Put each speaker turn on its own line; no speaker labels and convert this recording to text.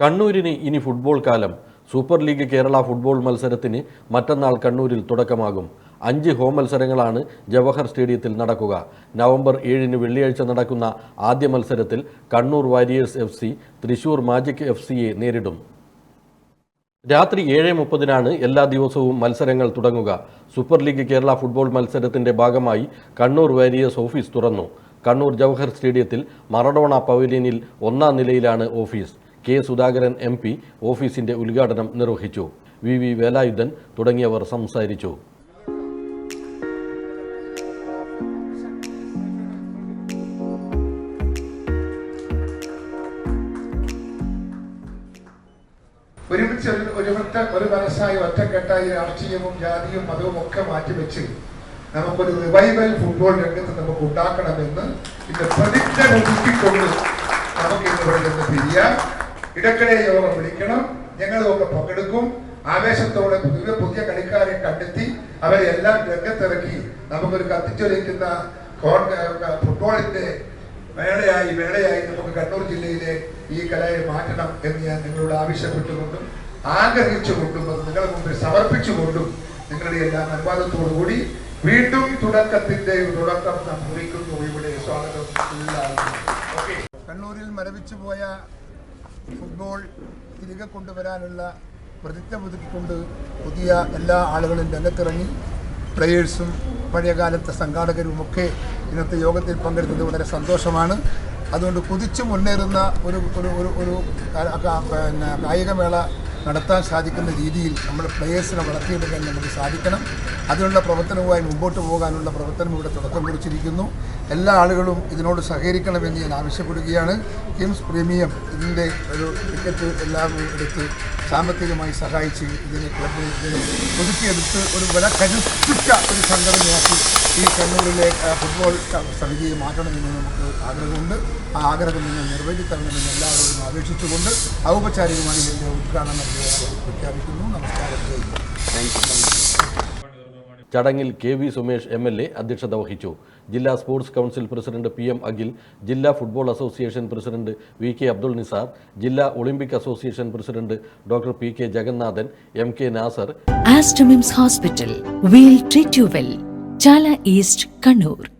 കണ്ണൂരിന് ഇനി ഫുട്ബോൾ കാലം. Super league Kerala football മത്സരത്തിന് മറ്റന്നാൾ കണ്ണൂരിൽ തുടക്കമാകും. അഞ്ച് ഹോം മത്സരങ്ങളാണ് ജവഹർ സ്റ്റേഡിയത്തിൽ നടക്കുക. നവംബർ ഏഴിന് വെള്ളിയാഴ്ച നടക്കുന്ന ആദ്യ മത്സരത്തിൽ Kannur warriors F C Thrissur magic F സിയെ നേരിടും. രാത്രി ഏഴ് മുപ്പതിനാണ് എല്ലാ ദിവസവും മത്സരങ്ങൾ തുടങ്ങുക. സൂപ്പർ ലീഗ് കേരള ഫുട്ബോൾ മത്സരത്തിന്റെ ഭാഗമായി കണ്ണൂർ വാരിയേഴ്സ് ഓഫീസ് തുറന്നു. കണ്ണൂർ ജവഹർ സ്റ്റേഡിയത്തിൽ മറഡോണ പവലിയനിൽ ഒന്നാം നിലയിലാണ് office. K Sudhakaran M P ഓഫീസിന്റെ ഉദ്ഘാടനം നിർവഹിച്ചു. വി വി വേലായുധൻ തുടങ്ങിയവർ സംസാരിച്ചു.
ഒരുമിച്ച് ഒരു ഒരു മനസ്സായി ഒറ്റക്കെട്ടായി രാഷ്ട്രീയവും ജാതിയും മതവും ഒക്കെ മാറ്റിവെച്ച് നമുക്കൊരു റിവൈവൽ ഫുട്ബോൾ രംഗത്ത് നമുക്ക് ഉണ്ടാക്കണമെന്ന് ഇന്ന് പ്രതിജ്ഞ ഒതുക്കിക്കൊണ്ട് നമുക്ക് ഇന്ന് ഇവിടെ നിന്ന് ഇടയ്ക്കിടെ യോഗം വിളിക്കണം. ഞങ്ങളൊക്കെ പങ്കെടുക്കും. ആവേശത്തോടെ പുതിയ പുതിയ കളിക്കാരെ കണ്ടെത്തി അവരെ എല്ലാം രംഗത്തിറക്കി നമുക്കൊരു കത്തിച്ചൊലിക്കുന്ന ഫുട്ബോളിന്റെ മേളയായി മേളയായി നമുക്ക് കണ്ണൂർ ജില്ലയിലെ ഈ കലയെ മാറ്റണം എന്ന് ഞാൻ നിങ്ങളോട് ആവശ്യപ്പെട്ടുകൊണ്ടും ആഗ്രഹിച്ചുകൊണ്ടും അത് നിങ്ങളുടെ മുമ്പിൽ സമർപ്പിച്ചുകൊണ്ടും നിങ്ങളുടെ എല്ലാം അനുവാദത്തോടുകൂടി വീണ്ടും തുടക്കത്തിന്റെ തുടക്കം നാം കുറിക്കുന്നു. ഇവിടെ സ്വാഗതം കണ്ണൂരിൽ മരവിച്ചു പോയ ഫുട്ബോൾ തിരികെ കൊണ്ടുവരാനുള്ള പ്രതിജ്ഞ പുതുക്കിക്കൊണ്ട് പുതിയ എല്ലാ ആളുകളും രംഗത്തിറങ്ങി. പ്ലെയേഴ്സും പഴയകാലത്തെ സംഘാടകരും ഒക്കെ ഇന്നത്തെ യോഗത്തിൽ പങ്കെടുത്തത് വളരെ സന്തോഷമാണ്. അതുകൊണ്ട് കുതിച്ചു മുന്നേറുന്ന ഒരു ഒരു ഒരു ഒരു പിന്നെ കായികമേള നടത്താൻ സാധിക്കുന്ന രീതിയിൽ നമ്മൾ പ്ലെയേഴ്സിനെ വളർത്തിയെടുക്കാൻ നമുക്ക് സാധിക്കണം. അതിനുള്ള പ്രവർത്തനവുമായി മുമ്പോട്ട് പോകാനുള്ള പ്രവർത്തനം ഇവിടെ തുടക്കം കുറിച്ചിരിക്കുന്നു. എല്ലാ ആളുകളും ഇതിനോട് സഹകരിക്കണമെന്ന് ഞാൻ ആവശ്യപ്പെടുകയാണ്. കിംസ് പ്രീമിയം ഇതിന്റെ ഒരു ടിക്കറ്റ് എല്ലാവരും എടുത്ത് സാമ്പത്തികമായി സഹായിച്ച് ഇതിനെ ക്ലബിൽ ഇതിനെ ഒതുക്കിയെടുത്ത് ഒരു വില കരുത്തുറ്റ ഒരു സംഘടനയാക്കി ഈ കണ്ണൂരിലെ ഫുട്ബോൾ സമിതിയെ മാറ്റണമെന്ന് നമുക്ക് ആഗ്രഹമുണ്ട്. ആ ആഗ്രഹം നിങ്ങൾ നിർവഹിക്കണമെന്ന് എല്ലാവരോടും അപേക്ഷിച്ചുകൊണ്ട് ഔപചാരികമായി ഇതിന്റെ ഉദ്ഘാടനം പ്രഖ്യാപിക്കുന്നു. നമസ്കാരം. ജയ്
ചടങ്ങിൽ K V Sumesh M L A അധ്യക്ഷത വഹിച്ചു. ജില്ലാ sports council president P M Akhil ജില്ലാ football association president V K Abdul Nizar ജില്ലാ Olympic association president doctor P K Jagannathan M K Nasar.
Aster MIMS hospital we'll treat you well Chala east Kannur.